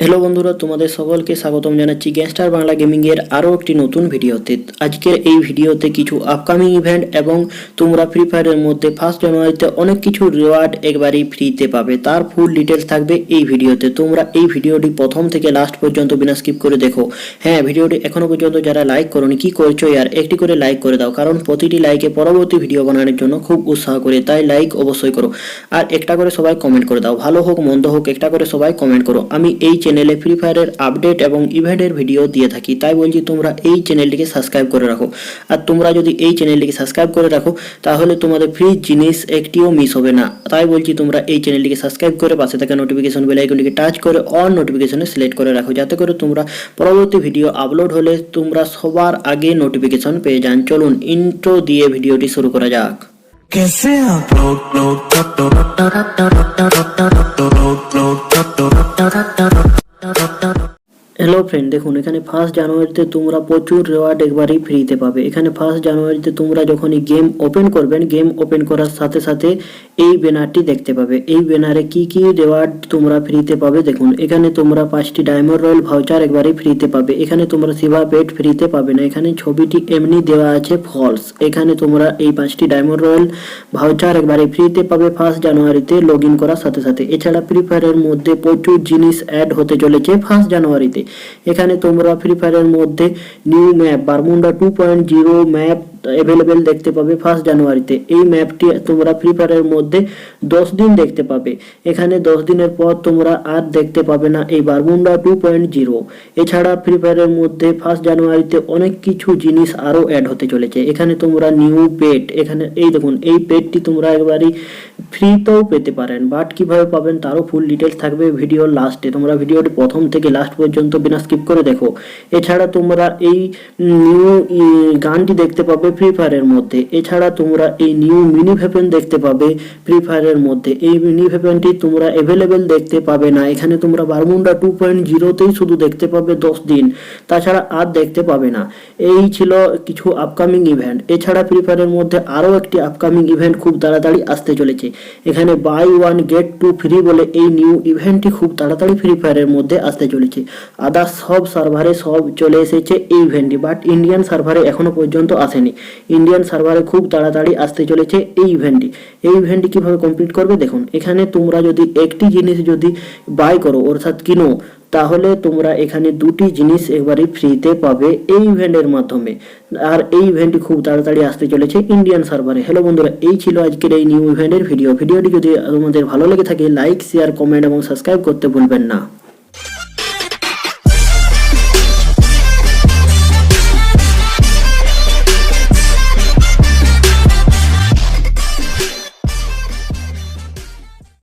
Hello বন্ধুরা, তোমাদের সকলকে স্বাগতম জানাচ্ছি গ্যাংস্টার বাংলা গেমিং এর আরও একটি নতুন ভিডিওতে। আজকের এই ভিডিওতে কিছু আপকামিং ইভেন্ট এবং তোমরা ফ্রি ফায়ারের মধ্যে ফার্স্ট জানুয়ারিতে অনেক কিছু রিওয়ার্ড একবারই ফ্রিতে পাবে। তার ফুল ডিটেলস থাকবে এই ভিডিওতে। তোমরা এই ভিডিওটি প্রথম থেকে লাস্ট পর্যন্ত বিনা স্কিপ করে দেখো। হ্যাঁ ভিডিওটি এখনও পর্যন্ত যারা লাইক করোনি, কি করছ ইয়ার একটি করে লাইক করে দাও। কারণ প্রতিটি লাইকে পরবর্তী ভিডিও বানানোর জন্য খুব উৎসাহ করে, তাই লাইক অবশ্যই করো। আর একটা করে সবাই কমেন্ট করে দাও। ভালো হোক, মন্দ হোক, একটা করে সবাই কমেন্ট করো। আমি এই চ্যানেলে ফ্রি ফায়ারের আপডেট এবং ইভেন্টের ভিডিও দিয়ে থাকি তাই বলছি তোমরা এই চ্যানেলটিকে সাবস্ক্রাইব করে রাখো আর তোমরা যদি এই চ্যানেলটিকে সাবস্ক্রাইব করে রাখো তাহলে তোমাদের ফ্রি জিনিস একটিও মিস হবে না তাই বলছি তোমরা এই চ্যানেলটিকে সাবস্ক্রাইব করে পাশে থাকা নোটিফিকেশন বেল আইকনটিকে টাচ করে অন নোটিফিকেশনে সিলেক্ট করে রাখো যাতে করে তোমরা পরবর্তী ভিডিও আপলোড হলে তোমরা সবার আগে নোটিফিকেশন পেয়ে যান চলুন ইন্ট্রো দিয়ে ভিডিওটি শুরু করা যাক कैसे आप लोग लोग হ্যালো ফ্রেন্ড দেখুন, এখানে ফার্স্ট জানুয়ারিতে তোমরা প্রচুর রেওয়ার্ড একবারই ফ্রিতে পাবে। এখানে ফার্স্ট জানুয়ারিতে তোমরা যখনই গেম ওপেন করবেন গেম ওপেন করার সাথে সাথে এই ব্যানারটি দেখতে পাবে। এই ব্যানারে কি কি রেওয়ার্ড তোমরা ফ্রিতে পাবে দেখুন। এখানে তোমরা পাঁচটি ডায়মন্ড রয়্যাল ভাউচার একবারই ফ্রিতে পাবে। এখানে তোমরা সিভা পেট ফ্রিতে পাবে না। এখানে ছবিটি এমনি দেওয়া আছে ফলস এখানে তোমরা এই পাঁচটি ডায়মন্ড রয়্যাল ভাউচার একবারে ফ্রিতে পাবে ফার্স্ট জানুয়ারিতে লগ করার সাথে সাথে। এছাড়া ফ্রি ফায়ারের মধ্যে প্রচুর জিনিস অ্যাড হতে চলেছে ফার্স্ট জানুয়ারিতে। এখানে তোমরা ফ্রি ফায়ারের মধ্যে new map Bermuda two point zero map available দেখতে পাবে ফার্স্ট জানুয়ারিতে এই ম্যাপটি তোমরা ফ্রি ফায়ারের মধ্যে দশ দিন দেখতে পাবে। এখানে দশ দিনের পর তোমরা আর দেখতে পাবে না এই বারমুন্ডা টু পয়েন্ট জিরো এছাড়া ফ্রি ফায়ারের মধ্যে ফার্স্ট জানুয়ারিতে অনেক কিছু জিনিস আরও অ্যাড হতে চলেছে। এখানে তোমরা নিউ পেট এখানে এই দেখুন, এই পেটটি তোমরা একবারই ফ্রিতেও পেতে পারেন বাট কীভাবে পাবেন তারও ফুল ডিটেলস থাকবে ভিডিওর লাস্টে তোমরা ভিডিওটি প্রথম থেকে লাস্ট পর্যন্ত বিনা স্কিপ করে দেখো। এছাড়া তোমরা এই নিউ গানটি দেখতে পাবে ফ্রি ফায়ারের মধ্যে। এছাড়া তোমরা এই নিউ মিনি ভেপেন দেখতে পাবে ফ্রি ফায়ারের মধ্যে। এই মিনি ভেপেনটি তোমরা অ্যাভেলেবেল দেখতে পাবে না। এখানে তোমরা বারমুন্ডা টু পয়েন্ট জিরোতেই শুধু দেখতে পাবে দশ দিন। তাছাড়া আর দেখতে পাবে না। এই ছিল কিছু আপকামিং ইভেন্ট এছাড়া ফ্রি ফায়ারের মধ্যে আরও একটি আপকামিং ইভেন্ট খুব তাড়াতাড়ি আসতে চলেছে। এখানে buy one get two free বলে এই নিউ ইভেন্টটি খুব তাড়াতাড়ি ফ্রি ফায়ারের মধ্যে আসতে চলেছে। আদার সব সার্ভারে সব চলে এসেছে এই ইভেন্টটি বাট ইন্ডিয়ান সার্ভারে এখনও পর্যন্ত আসেনি। ইন্ডিয়ান সার্ভারে খুব তাড়াতাড়ি আসতে চলেছে এই ইভেন্টটি এই ইভেন্টটি কীভাবে কমপ্লিট করবে? দেখুন, এখানে তোমরা যদি একটি জিনিস যদি বাই করো, অর্থাৎ কিনো তাহলে তোমরা এখানে দুটি জিনিস একবারই ফ্রিতে পাবে এই ইভেন্টের মাধ্যমে। আর এই ইভেন্টটি খুব তাড়াতাড়ি আসতে চলেছে ইন্ডিয়ান সার্ভারে হ্যালো বন্ধুরা, এই ছিল আজকের এই নিউ ইভেন্টের ভিডিও ভিডিওটি যদি তোমাদের ভালো লেগে থাকে লাইক শেয়ার কমেন্ট এবং সাবস্ক্রাইব করতে ভুলবেন না।